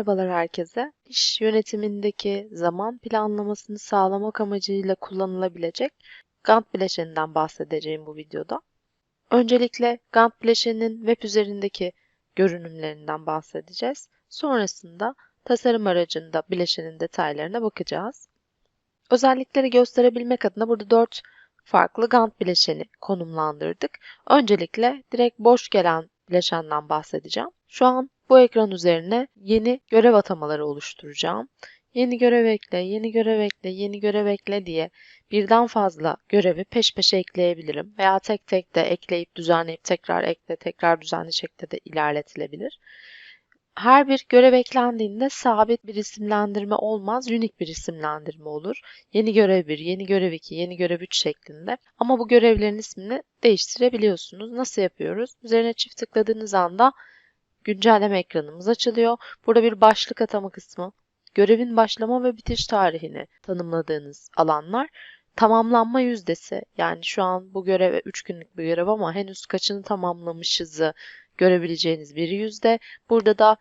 Merhabalar herkese. İş yönetimindeki zaman planlamasını sağlamak amacıyla kullanılabilecek Gantt bileşeninden bahsedeceğim bu videoda. Öncelikle Gantt bileşeninin web üzerindeki görünümlerinden bahsedeceğiz. Sonrasında tasarım aracında bileşenin detaylarına bakacağız. Özellikleri gösterebilmek adına burada 4 farklı Gantt bileşeni konumlandırdık. Öncelikle direkt boş gelen bileşenden bahsedeceğim. Şu an bu ekran üzerine yeni görev atamaları oluşturacağım. Yeni görev ekle, yeni görev ekle, yeni görev ekle diye birden fazla görevi peş peşe ekleyebilirim. Veya tek tek de ekleyip düzenleyip tekrar ekle, tekrar düzenli şekilde de ilerletilebilir. Her bir görev eklendiğinde sabit bir isimlendirme olmaz, unik bir isimlendirme olur. Yeni görev 1, yeni görev 2, yeni görev 3 şeklinde. Ama bu görevlerin ismini değiştirebiliyorsunuz. Nasıl yapıyoruz? Üzerine çift tıkladığınız anda güncelleme ekranımız açılıyor. Burada bir başlık atama kısmı, görevin başlama ve bitiş tarihini tanımladığınız alanlar, tamamlanma yüzdesi yani şu an bu görev 3 günlük bir görev ama henüz kaçını tamamlamışızı görebileceğiniz bir yüzde. Burada da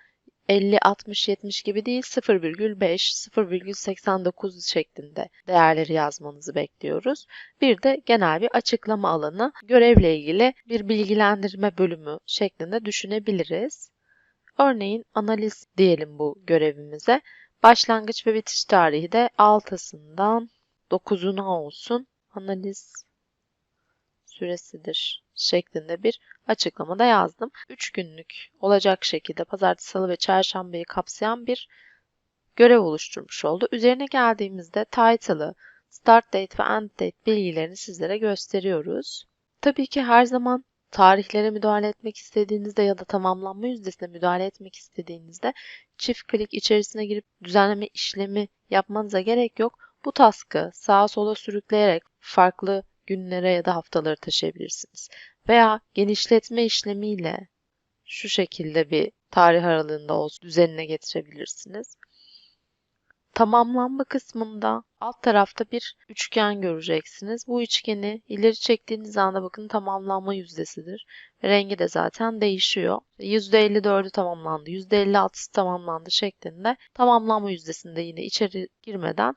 50, 60, 70 gibi değil 0,5, 0,89 şeklinde değerleri yazmanızı bekliyoruz. Bir de genel bir açıklama alanı görevle ilgili bir bilgilendirme bölümü şeklinde düşünebiliriz. Örneğin analiz diyelim bu görevimize. Başlangıç ve bitiş tarihi de 6'sından 9'una olsun. Analiz süresidir şeklinde bir açıklamada yazdım. 3 günlük olacak şekilde pazartesi, salı ve çarşambayı kapsayan bir görev oluşturmuş oldu. Üzerine geldiğimizde title'ı, start date ve end date bilgilerini sizlere gösteriyoruz. Tabii ki her zaman tarihlere müdahale etmek istediğinizde ya da tamamlanma yüzdesine müdahale etmek istediğinizde çift klik içerisine girip düzenleme işlemi yapmanıza gerek yok. Bu task'ı sağa sola sürükleyerek farklı günlere ya da haftaları taşıyabilirsiniz. Veya genişletme işlemiyle şu şekilde bir tarih aralığında olsun düzenine getirebilirsiniz. Tamamlanma kısmında alt tarafta bir üçgen göreceksiniz. Bu üçgeni ileri çektiğiniz anda bakın tamamlanma yüzdesidir. Rengi de zaten değişiyor. %54'ü tamamlandı, %56'sı tamamlandı şeklinde tamamlanma yüzdesinde yine içeri girmeden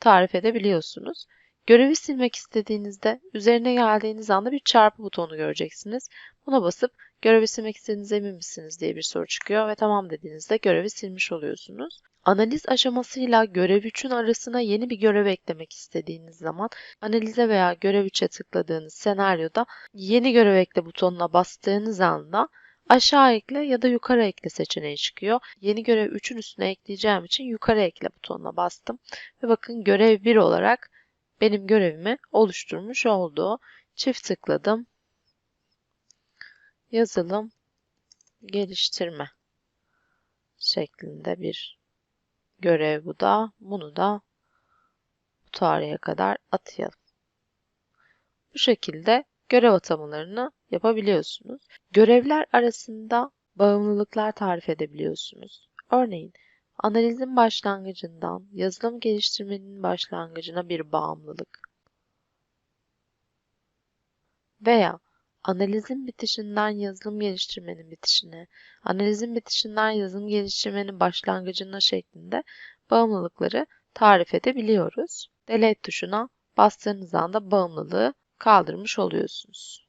tarif edebiliyorsunuz. Görevi silmek istediğinizde üzerine geldiğiniz anda bir çarpı butonu göreceksiniz. Buna basıp görevi silmek istediğinize emin misiniz diye bir soru çıkıyor ve tamam dediğinizde görevi silmiş oluyorsunuz. Analiz aşamasıyla görev 3'ün arasına yeni bir görev eklemek istediğiniz zaman analize veya görev 3'e tıkladığınız senaryoda yeni görev ekle butonuna bastığınız anda aşağı ekle ya da yukarı ekle seçeneği çıkıyor. Yeni görev 3'ün üstüne ekleyeceğim için yukarı ekle butonuna bastım. Ve bakın görev 1 olarak benim görevimi oluşturmuş oldu. Çift tıkladım. Yazılım geliştirme şeklinde bir görev bu da. Bunu da bu tarihe kadar atayalım. Bu şekilde görev atamalarını yapabiliyorsunuz. Görevler arasında bağımlılıklar tarif edebiliyorsunuz. Örneğin Analizin başlangıcından yazılım geliştirmenin başlangıcına bir bağımlılık veya analizin bitişinden yazılım geliştirmenin bitişine, analizin bitişinden yazılım geliştirmenin başlangıcına şeklinde bağımlılıkları tarif edebiliyoruz. Delete tuşuna bastığınız anda bağımlılığı kaldırmış oluyorsunuz.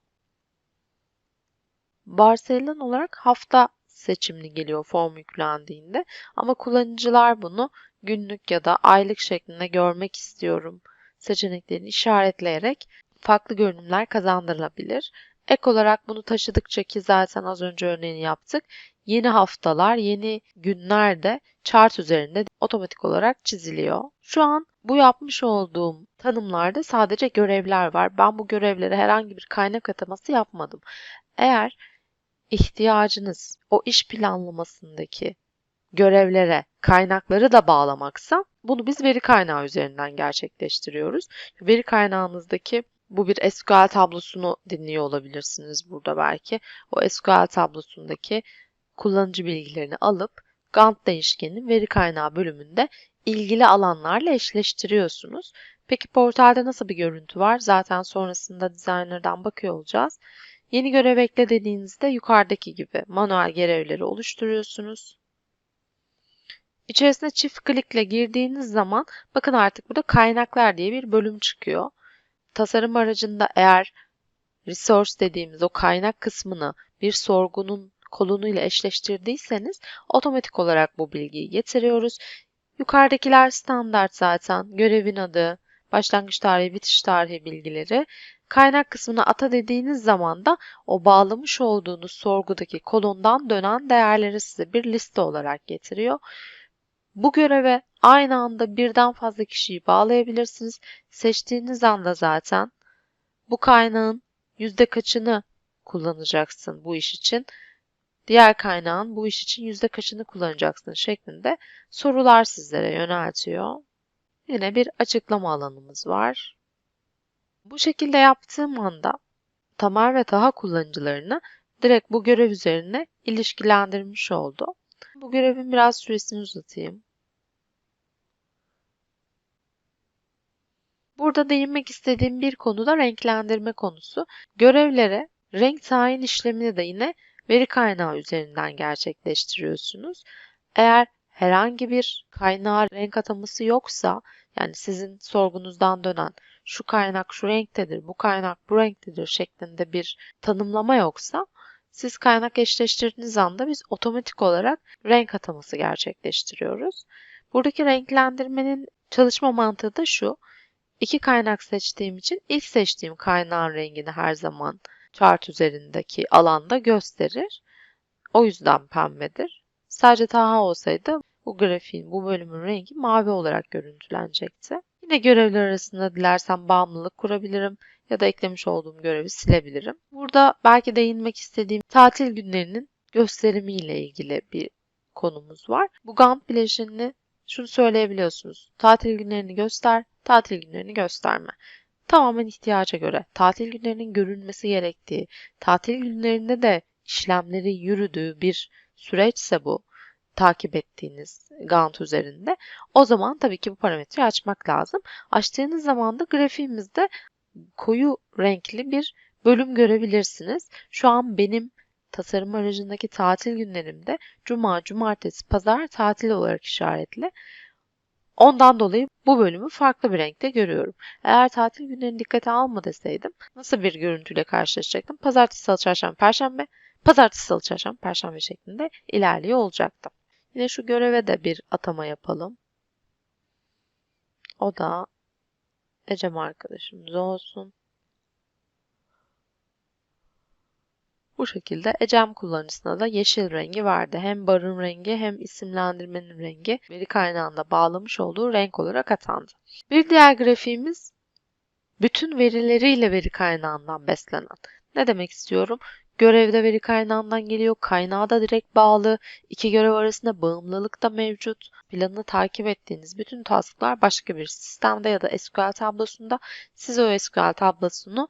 Varsayılan olarak hafta seçimli geliyor form yüklendiğinde. Ama kullanıcılar bunu günlük ya da aylık şeklinde görmek istiyorum seçeneklerini işaretleyerek farklı görünümler kazandırılabilir. Ek olarak bunu taşıdıkça ki zaten az önce örneğini yaptık. Yeni haftalar, yeni günler de chart üzerinde otomatik olarak çiziliyor. Şu an bu yapmış olduğum tanımlarda sadece görevler var. Ben bu görevlere herhangi bir kaynak ataması yapmadım. Eğer ihtiyacınız o iş planlamasındaki görevlere, kaynakları da bağlamaksa bunu biz veri kaynağı üzerinden gerçekleştiriyoruz. Veri kaynağınızdaki bu bir SQL tablosunu dinliyor olabilirsiniz burada belki. O SQL tablosundaki kullanıcı bilgilerini alıp Gantt değişkenin veri kaynağı bölümünde ilgili alanlarla eşleştiriyorsunuz. Peki portalda nasıl bir görüntü var? Zaten sonrasında designer'dan bakıyor olacağız. Yeni görev ekle dediğinizde yukarıdaki gibi manuel görevleri oluşturuyorsunuz. İçerisine çift klikle girdiğiniz zaman bakın artık burada kaynaklar diye bir bölüm çıkıyor. Tasarım aracında eğer resource dediğimiz o kaynak kısmını bir sorgunun kolonuyla eşleştirdiyseniz otomatik olarak bu bilgiyi getiriyoruz. Yukarıdakiler standart zaten. Görevin adı, başlangıç tarihi, bitiş tarihi bilgileri. Kaynak kısmına ata dediğiniz zaman da o bağlamış olduğunuz sorgudaki kolondan dönen değerleri size bir liste olarak getiriyor. Bu göreve aynı anda birden fazla kişiyi bağlayabilirsiniz. Seçtiğiniz anda zaten bu kaynağın yüzde kaçını kullanacaksın bu iş için, diğer kaynağın bu iş için yüzde kaçını kullanacaksın şeklinde sorular sizlere yöneltiyor. Yine bir açıklama alanımız var. Bu şekilde yaptığım anda Tamer ve Taha kullanıcılarını direkt bu görev üzerine ilişkilendirmiş oldu. Bu görevin biraz süresini uzatayım. Burada değinmek istediğim bir konu da renklendirme konusu. Görevlere renk tayin işlemini de yine veri kaynağı üzerinden gerçekleştiriyorsunuz. Eğer herhangi bir kaynağa renk ataması yoksa yani sizin sorgunuzdan dönen şu kaynak şu renktedir, bu kaynak bu renktedir şeklinde bir tanımlama yoksa siz kaynak eşleştirdiğiniz anda biz otomatik olarak renk ataması gerçekleştiriyoruz. Buradaki renklendirmenin çalışma mantığı da şu. İki kaynak seçtiğim için ilk seçtiğim kaynağın rengini her zaman chart üzerindeki alanda gösterir. O yüzden pembedir. Sadece Taha olsaydı bu grafiğin, bu bölümün rengi mavi olarak görüntülenecekti. Yine görevler arasında dilersem bağımlılık kurabilirim ya da eklemiş olduğum görevi silebilirim. Burada belki değinmek istediğim tatil günlerinin gösterimiyle ilgili bir konumuz var. Bu Gantt bileşenini şunu söyleyebiliyorsunuz. Tatil günlerini göster, tatil günlerini gösterme. Tamamen ihtiyaca göre tatil günlerinin görünmesi gerektiği, tatil günlerinde de işlemleri yürüdüğü bir süreçse bu takip ettiğiniz Gantt üzerinde o zaman tabii ki bu parametreyi açmak lazım. Açtığınız zaman da grafiğimizde koyu renkli bir bölüm görebilirsiniz. Şu an benim tasarım aracındaki tatil günlerimde cuma, cumartesi, pazar tatil olarak işaretli. Ondan dolayı bu bölümü farklı bir renkte görüyorum. Eğer tatil günlerini dikkate alma deseydim nasıl bir görüntüyle karşılaşacaktım? Pazartesi, salı, çarşamba, perşembe, pazartesi, salı, çarşamba, perşembe şeklinde ilerliyor olacaktım. Yine şu göreve de bir atama yapalım. O da Ecem arkadaşımız olsun. Bu şekilde Ecem kullanıcısına da yeşil rengi verdi. Hem barın rengi hem isimlendirmenin rengi veri kaynağında bağlamış olduğu renk olarak atandı. Bir diğer grafiğimiz bütün verileriyle veri kaynağından beslenen. Ne demek istiyorum? Görevde veri kaynağından geliyor, kaynağa da direkt bağlı, iki görev arasında bağımlılık da mevcut. Planını takip ettiğiniz bütün tasklar başka bir sistemde ya da SQL tablosunda siz o SQL tablosunu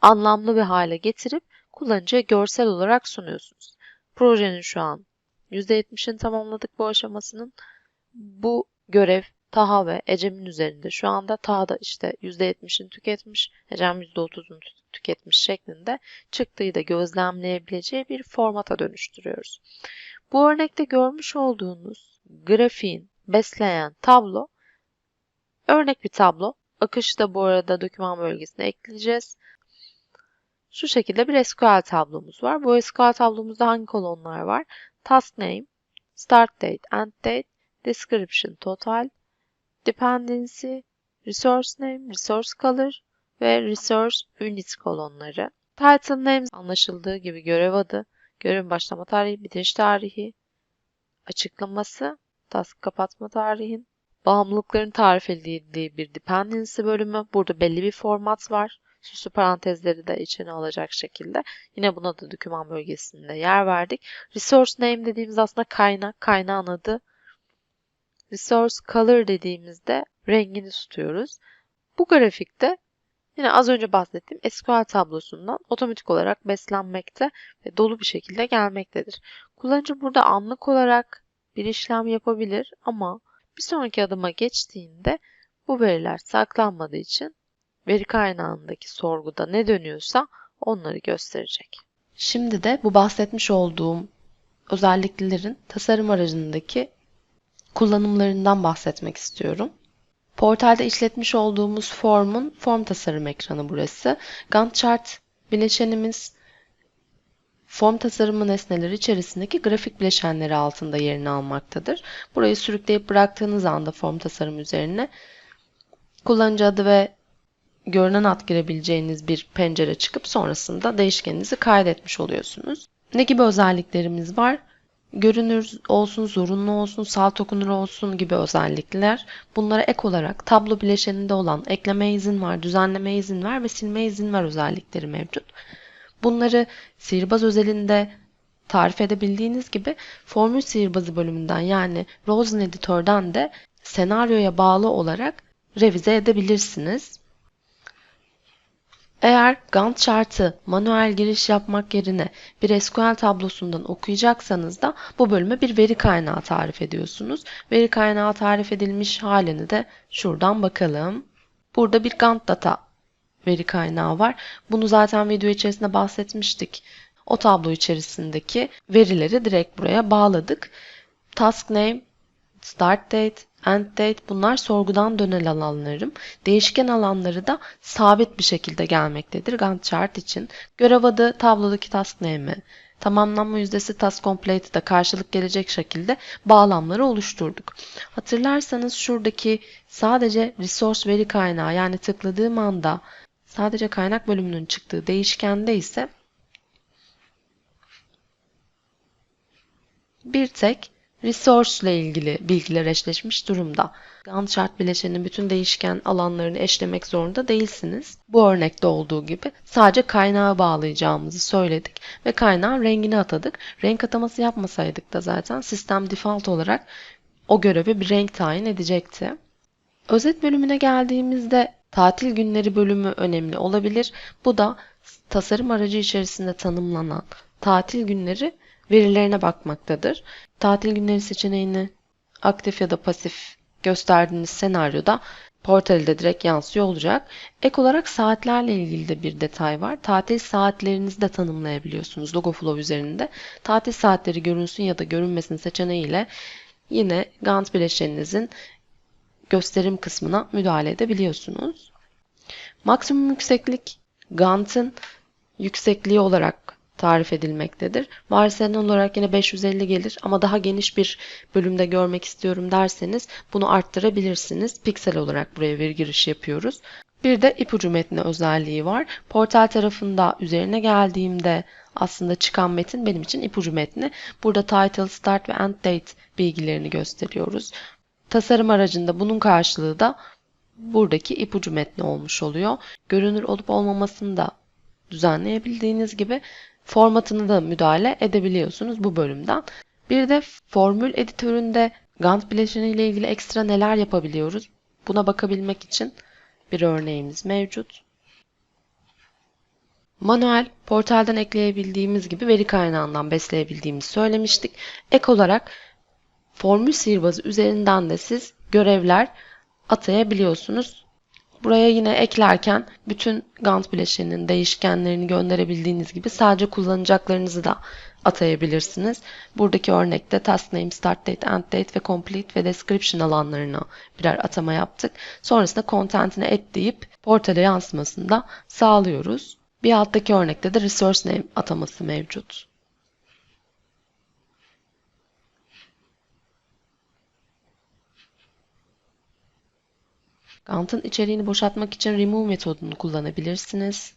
anlamlı bir hale getirip kullanıcıya görsel olarak sunuyorsunuz. Projenin şu an %70'ini tamamladık bu aşamasının. Bu görev Taha ve Ecem'in üzerinde. Şu anda Taha da işte %70'ini tüketmiş, Ecem %30'unu tüketmiş şeklinde çıktıyı da gözlemleyebileceği bir formata dönüştürüyoruz. Bu örnekte görmüş olduğunuz grafiğin besleyen tablo örnek bir tablo. Akışı da bu arada doküman bölgesine ekleyeceğiz. Şu şekilde bir SQL tablomuz var. Bu SQL tablomuzda hangi kolonlar var? Task name, start date, end date, description, total, dependency, resource name, resource color ve resource unit kolonları. Title names anlaşıldığı gibi görev adı, görevin başlama tarihi, bitiriş tarihi, açıklaması, task kapatma tarihin, bağımlılıkların tarif edildiği bir dependency bölümü. Burada belli bir format var süslü parantezleri de içine alacak şekilde. Yine buna da doküman bölgesinde yer verdik. Resource name dediğimiz aslında kaynak, kaynağın adı. Resource color dediğimizde rengini tutuyoruz. Bu grafikte yine az önce bahsettiğim SQL tablosundan otomatik olarak beslenmekte ve dolu bir şekilde gelmektedir. Kullanıcı burada anlık olarak bir işlem yapabilir ama bir sonraki adıma geçtiğinde bu veriler saklanmadığı için veri kaynağındaki sorguda ne dönüyorsa onları gösterecek. Şimdi de bu bahsetmiş olduğum özelliklerin tasarım aracındaki kullanımlarından bahsetmek istiyorum. Portalde işletmiş olduğumuz formun form tasarım ekranı burası. Gantt chart bileşenimiz form tasarımı nesneleri içerisindeki grafik bileşenleri altında yerini almaktadır. Burayı sürükleyip bıraktığınız anda form tasarım üzerine kullanıcı adı ve görünen ad girebileceğiniz bir pencere çıkıp sonrasında değişkeninizi kaydetmiş oluyorsunuz. Ne gibi özelliklerimiz var? Görünür olsun, zorunlu olsun, salt okunur olsun gibi özellikler. Bunlara ek olarak tablo bileşeninde olan ekleme izin var, düzenleme izin var ve silme izin var özellikleri mevcut. Bunları sihirbaz özelinde tarif edebildiğiniz gibi formül sihirbazı bölümünden yani Rosen Editör'den de senaryoya bağlı olarak revize edebilirsiniz. Eğer Gantt chart'ı manuel giriş yapmak yerine bir SQL tablosundan okuyacaksanız da bu bölüme bir veri kaynağı tarif ediyorsunuz. Veri kaynağı tarif edilmiş halini de şuradan bakalım. Burada bir Gantt data veri kaynağı var. Bunu zaten video içerisinde bahsetmiştik. O tablo içerisindeki verileri direkt buraya bağladık. Task name, start date, end date bunlar sorgudan dönen alanlarım. Değişken alanları da sabit bir şekilde gelmektedir Gantt chart için. Görev adı tablodaki task name'i, tamamlanma yüzdesi task complete da karşılık gelecek şekilde bağlamları oluşturduk. Hatırlarsanız şuradaki sadece resource veri kaynağı yani tıkladığım anda sadece kaynak bölümünün çıktığı değişkende ise bir tek resource ile ilgili bilgiler eşleşmiş durumda. Gantt chart bileşenin bütün değişken alanlarını eşlemek zorunda değilsiniz. Bu örnekte olduğu gibi sadece kaynağı bağlayacağımızı söyledik ve kaynağın rengini atadık. Renk ataması yapmasaydık da zaten sistem default olarak o görevi bir renk tayin edecekti. Özet bölümüne geldiğimizde tatil günleri bölümü önemli olabilir. Bu da tasarım aracı içerisinde tanımlanan tatil günleri verilerine bakmaktadır. Tatil günleri seçeneğini aktif ya da pasif gösterdiğiniz senaryoda portalde direkt yansıyor olacak. Ek olarak saatlerle ilgili de bir detay var. Tatil saatlerinizi de tanımlayabiliyorsunuz Logoflow üzerinde. Tatil saatleri görünsün ya da görünmesin seçeneğiyle yine Gantt bileşeninizin gösterim kısmına müdahale edebiliyorsunuz. Maksimum yükseklik Gantt'ın yüksekliği olarak tarif edilmektedir. Varsayılan olarak yine 550 gelir ama daha geniş bir bölümde görmek istiyorum derseniz bunu arttırabilirsiniz. Piksel olarak buraya bir giriş yapıyoruz. Bir de ipucu metni özelliği var. Portal tarafında üzerine geldiğimde aslında çıkan metin benim için ipucu metni. Burada title, start ve end date bilgilerini gösteriyoruz. Tasarım aracında bunun karşılığı da buradaki ipucu metni olmuş oluyor. Görünür olup olmamasını da düzenleyebildiğiniz gibi formatını da müdahale edebiliyorsunuz bu bölümden. Bir de formül editöründe Gantt bileşeni ile ilgili ekstra neler yapabiliyoruz? Buna bakabilmek için bir örneğimiz mevcut. Manuel portalden ekleyebildiğimiz gibi veri kaynağından besleyebildiğimizi söylemiştik. Ek olarak formül sihirbazı üzerinden de siz görevler atayabiliyorsunuz. Buraya yine eklerken bütün Gantt bileşeninin değişkenlerini gönderebildiğiniz gibi sadece kullanacaklarınızı da atayabilirsiniz. Buradaki örnekte task name, start date, end date ve complete ve description alanlarına birer atama yaptık. Sonrasında content'ine et deyip portale yansımasını da sağlıyoruz. Bir alttaki örnekte de resource name ataması mevcut. Gantt'ın içeriğini boşaltmak için remove metodunu kullanabilirsiniz.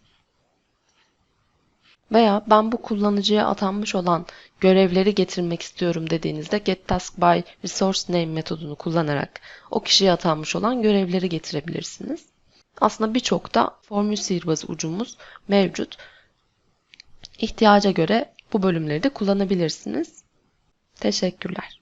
Veya ben bu kullanıcıya atanmış olan görevleri getirmek istiyorum dediğinizde getTask by resource name metodunu kullanarak o kişiye atanmış olan görevleri getirebilirsiniz. Aslında birçok da formül sihirbazı ucumuz mevcut. İhtiyaca göre bu bölümleri de kullanabilirsiniz. Teşekkürler.